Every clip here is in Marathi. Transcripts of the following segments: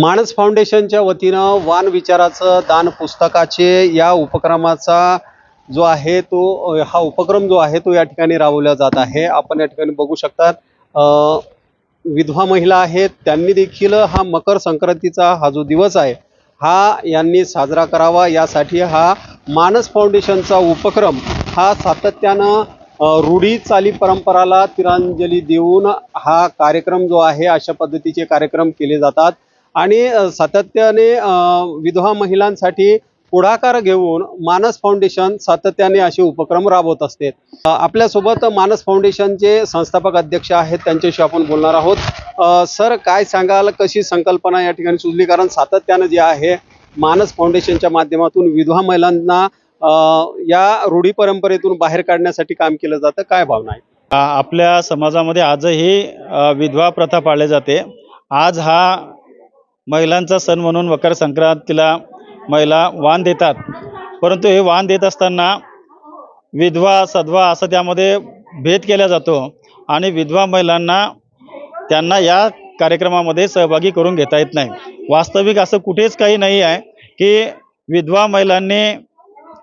मानस फाउंडेशनच्या वतीनं वान विचाराचं दान पुस्तकाचे या उपक्रमाचा जो आहे तो हा उपक्रम जो आहे तो या ठिकाणी राबवला जात आहे. आपण या ठिकाणी बघू शकतात विधवा महिला आहेत त्यांनी देखील हा मकर संक्रांतीचा हा जो दिवस आहे हा यांनी साजरा करावा. यासाठी हा मानस फाउंडेशनचा उपक्रम हा सातत्यानं रूढी चाली परंपराला तिरांजली देऊन हा कार्यक्रम जो आहे अशा पद्धतीचे कार्यक्रम केले जातात. आणि सातत्याने विधवा महिलांसाठी पुढाकार घेऊन मानस फाउंडेशन सातत्याने असे उपक्रम राबवत असते. आपल्यासोबत मानस फाउंडेशनचे संस्थापक अध्यक्ष आहेत त्यांच्याशी आपण बोलणार आहोत. सर काय सांगाल? कशी संकल्पना या ठिकाणी सुचली? कारण सातत्यानं जे आहे मानस फाउंडेशनच्या माध्यमातून विधवा महिलांना या रूढी परंपरेतून बाहेर काढण्यासाठी काम केलं जातं. काय भावना आहे? आपल्या समाजामध्ये आजही विधवा प्रथा पाळली जाते. आज हा महिलांचा सण म्हणून मकर संक्रांतीला महिला वाण देतात. परंतु हे वाण देत असताना विधवा सधवा असं त्यामध्ये भेद केला जातो आणि विधवा महिलांना त्यांना या कार्यक्रमामध्ये सहभागी करून घेता येत नाही. वास्तविक असं कुठेच काही नाही आहे की विधवा महिलांनी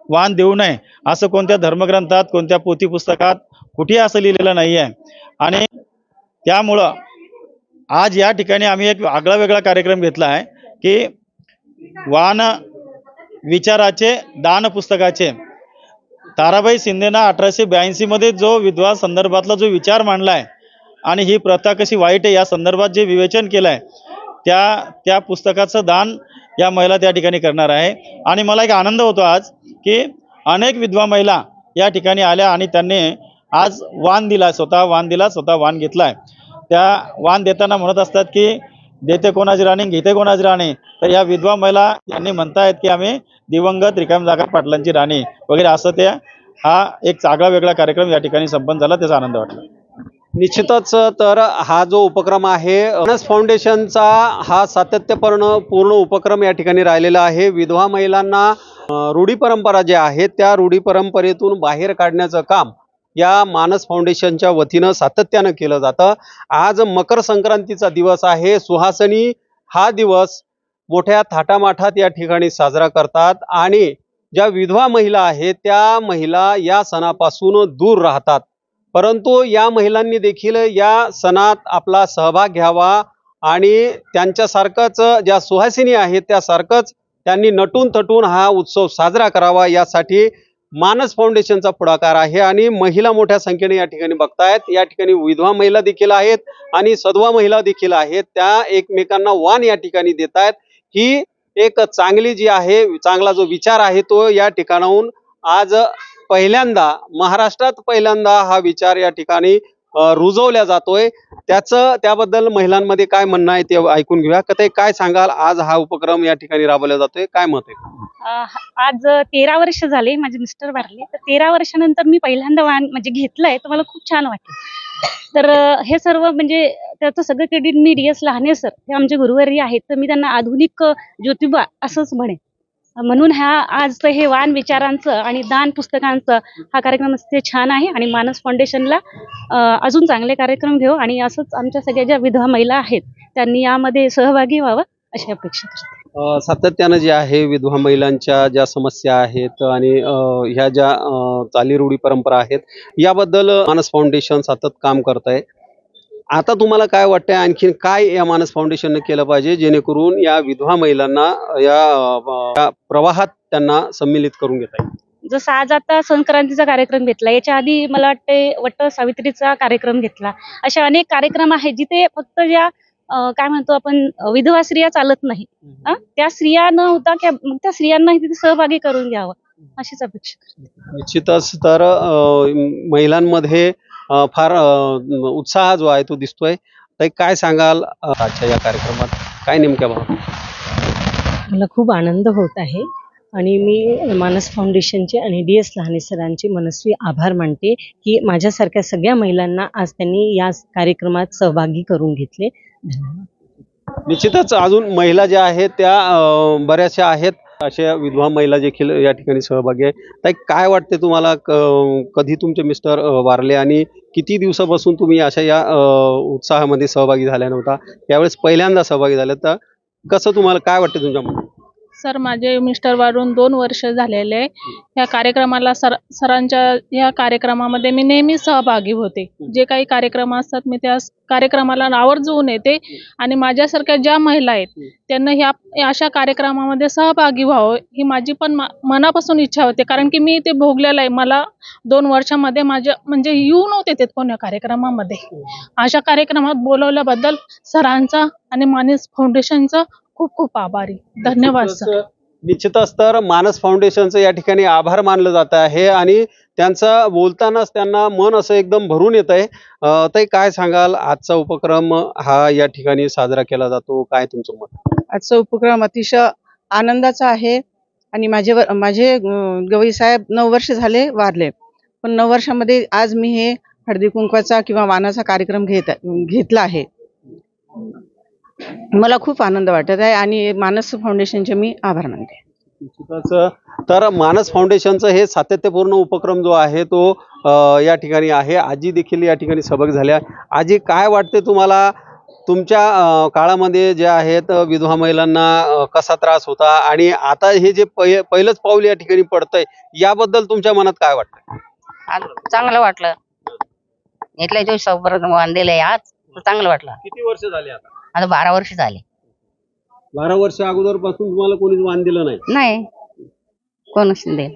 वाण देऊ नये असं कोणत्या धर्मग्रंथात कोणत्या पोथी पुस्तकात कुठेही असं लिहिलेलं नाही आहे. आणि त्यामुळं आज या ठिकाणी आम्ही एक आगळा वेगळा कार्यक्रम घेतला आहे की वान विचाराचे दान पुस्तकाचे. ताराबाई शिंदेना अठराशे ब्याऐंशीमध्ये जो विधवा संदर्भातला जो विचार मांडला आहे आणि ही प्रथा कशी वाईट आहे या संदर्भात जे विवेचन केलं आहे त्या त्या पुस्तकाचं दान या महिला त्या ठिकाणी करणार आहे. आणि मला एक आनंद होतो आज की अनेक विधवा महिला या ठिकाणी आल्या आणि त्यांनी आज वाण दिला स्वतः वाण दिला स्वतः वाण घेतला आहे त्या वाण देताना म्हणत असतात की देते कोणाची राणी घेते कोणाची राणी? तर या विधवा महिला यांनी म्हणतायत की आम्ही दिवंगत रिकाम जागा पाटलांची राणी. वगैरे असं ते हा एक चांगला वेगळा कार्यक्रम या ठिकाणी संपन्न झाला त्याचा आनंद वाटला. निश्चितच तर हा जो उपक्रम आहे अनस फाउंडेशनचा हा सातत्यपूर्ण पूर्ण उपक्रम या ठिकाणी राहिलेला आहे. विधवा महिलांना रूढी परंपरा ज्या आहेत त्या रूढी परंपरेतून बाहेर काढण्याचं काम या मानस फाउंडेशनच्या वतीनं सातत्यानं केलं जातं. आज मकर संक्रांतीचा दिवस आहे. सुहासनी हा दिवस मोठ्या थाटामाठात या ठिकाणी साजरा करतात आणि ज्या विधवा महिला आहेत त्या महिला या सणापासून दूर राहतात. परंतु या महिलांनी देखील या सणात आपला सहभाग घ्यावा आणि त्यांच्यासारखंच ज्या सुहासिनी आहेत त्यासारखंच त्यांनी नटून थटून हा उत्सव साजरा करावा यासाठी मानस फाउंडेशनचा पुढाकार आहे आणि महिला मोठ्या संख्येने या ठिकाणी बघतायत. या ठिकाणी विधवा महिला देखील आहेत आणि सधवा महिला देखील आहेत. त्या एकमेकांना वान या ठिकाणी देत आहेत ही एक चांगली जी आहे चांगला जो विचार आहे तो या ठिकाणाहून आज पहिल्यांदा महाराष्ट्रात पहिल्यांदा हा विचार या ठिकाणी रुजवल्या जातोय. त्याचं त्याबद्दल महिलांमध्ये काय म्हणणं आहे ते ऐकून घेऊया. का ते काय सांगाल? आज हा उपक्रम या ठिकाणी राबवला जातोय. काय मत आहे? आज तेरा वर्ष झाले माझे मिस्टर वारले. तर तेरा वर्षानंतर मी पहिल्यांदा वाहन म्हणजे घेतलंय. तर मला खूप छान वाटलं. तर हे सर्व म्हणजे त्याचं सगळं क्रेडिट मी डी एस लहाने सर हे आमचे गुरुवारी आहेत. तर मी त्यांना आधुनिक ज्योतिबा असंच म्हणेन. म्हणून ह्या आजचं हे वान विचारांचं आणि दान पुस्तकांचं हा कार्यक्रम अतिशय छान आहे आणि मानस फाउंडेशनला अजून चांगले कार्यक्रम घेऊ आणि असंच आमच्या सगळ्या ज्या विधवा महिला आहेत त्यांनी यामध्ये सहभागी व्हावं अशी अपेक्षा करते. सातत्यानं जे आहे विधवा महिलांच्या ज्या समस्या आहेत आणि ह्या ज्या चालीरूढी परंपरा आहेत याबद्दल मानस फाउंडेशन सतत काम करत आहे आता तुम्हाला काय वाटतंय आणखीन काय या मानस फाउंडेशननं केलं पाहिजे जेणेकरून या विधवा महिलांना या या प्रवाहात त्यांना सम्मिलित करून घेता येईल? जसं आज आता संक्रांतीचा कार्यक्रम घेतला याच्या आधी मला वाटते वट सावित्रीचा कार्यक्रम घेतला. अशा अनेक कार्यक्रम आहेत जिथे फक्त ज्या अं, काय म्हणतो आपण विधवा स्त्रिया चालत नाही? त्या स्त्रिया न होता त्या त्या स्त्रियांना तिथे सहभागी करून घ्यावं अशीच अपेक्षा. निश्चितच. तर अ, महिलांमध्ये फार उत्साह जो आहे तो दिसतोय. तर काय सांगाल आजच्या या कार्यक्रमात? काय नेमक्या भावना? मला खूप आनंद होत आहे आणि मी मानस फाउंडेशनचे आणि डी एस लहाने सरांचे मनस्वी आभार मानते की माझ्यासारख्या सगळ्या महिलांना आज त्यांनी या तारक्रमात सहभागी करून घेतले. धन्यवाद. निश्चितच अजून महिला ज्या आहेत त्या बऱ्याचशा आहेत. अशा विधवा महिला देखील या ठिकाणी सहभागी आहे. ताई काय वाटते तुम्हाला कधी तुमचे मिस्टर वारले आणि किती दिवसापासून तुम्ही अशा या उत्साहामध्ये सहभागी झाल्या नव्हता? यावेळेस पहिल्यांदा सहभागी झाल्या तर कसं तुम्हाला काय वाटतं तुमच्या मनात सर माझे मिस्टर वारून दोन वर्ष झालेले आहे. ह्या कार्यक्रमाला सर सरांच्या ह्या कार्यक्रमामध्ये मी नेहमी सहभागी होते. जे काही कार्यक्रम असतात मी त्या कार्यक्रमाला आवर्जून येते आणि माझ्यासारख्या ज्या महिला आहेत त्यांना ह्या अशा कार्यक्रमामध्ये सहभागी व्हावं ही माझी पण मा- मनापासून इच्छा होते. कारण की मी ते भोगलेलं आहे. मला दोन वर्षामध्ये माझ्या म्हणजे येऊ नव्हते ते कोण्या कार्यक्रमामध्ये. अशा कार्यक्रमात बोलवल्याबद्दल सरांचा आणि मानिस फाउंडेशनचं खूप खूप आभारी. धन्यवाद सर. निश्चितच तर मानस फाउंडेशनचं या ठिकाणी आभार मानलं जात आहे आणि त्यांचं बोलतानाच त्यांना मन असं एकदम भरून येत आहे ताई काय सांगाल? आजचा उपक्रम हा या ठिकाणी साजरा केला जातो. काय तुमचं मत? आजचा उपक्रम अतिशय आनंदाचा आहे आणि माझे व- माझे अं, गवई साहेब नऊ वर्ष झाले वारले. पण नऊ वर्षामध्ये आज मी हे हळदी कुंकवाचा किंवा वानाचा कार्यक्रम घेत घेतला आहे. मला खूप आनंद वाटत आहे आणि मानस फाउंडेशनचे मी आभार मानते. तर मानस फाउंडेशनचं हे सातत्यपूर्ण उपक्रम जो आहे तो या ठिकाणी आहे. आजी देखील या ठिकाणी सहभागी झाल्या. आजी काय वाटते तुम्हाला? तुमच्या काळामध्ये जे आहेत विधवा महिलांना कसा त्रास होता? आणि आता हे जे पहि पहिलंच पाऊल या ठिकाणी पडतंय याबद्दल तुमच्या मनात काय वाटतं चांगलं वाटलं. इथल्या जो आहे आज चांगलं वाटलं. किती वर्ष झाले आता? आता बारा वर्ष झाले. बारा वर्ष अगोदरपासून तुम्हाला कोणीच वाण दिलं नाही? नाही. कोणच नाही देईल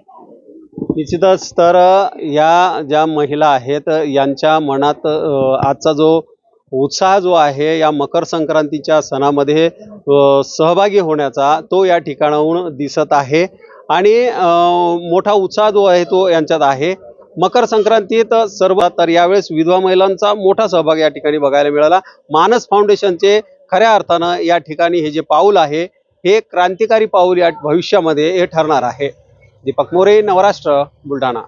निश्चितच तर या ज्या महिला आहेत यांच्या मनात अ, आजचा जो उत्साह जो आहे या मकर संक्रांतीच्या सणामध्ये अ, सहभागी होण्याचा तो या ठिकाणाहून दिसत आहे. आणि अ, मोठा उत्साह जो आहे तो यांच्यात आहे. मकर संक्रांतीत सर्व तर यावेळेस विधवा महिलांचा मोठा सहभाग या ठिकाणी बघायला मिळाला. मानस फाउंडेशनचे खऱ्या अर्थानं या ठिकाणी हे जे पाऊल आहे हे क्रांतिकारी पाऊल या भविष्यामध्ये हे ठरणार आहे. दीपक मोरे नवराष्ट्र बुलढाणा.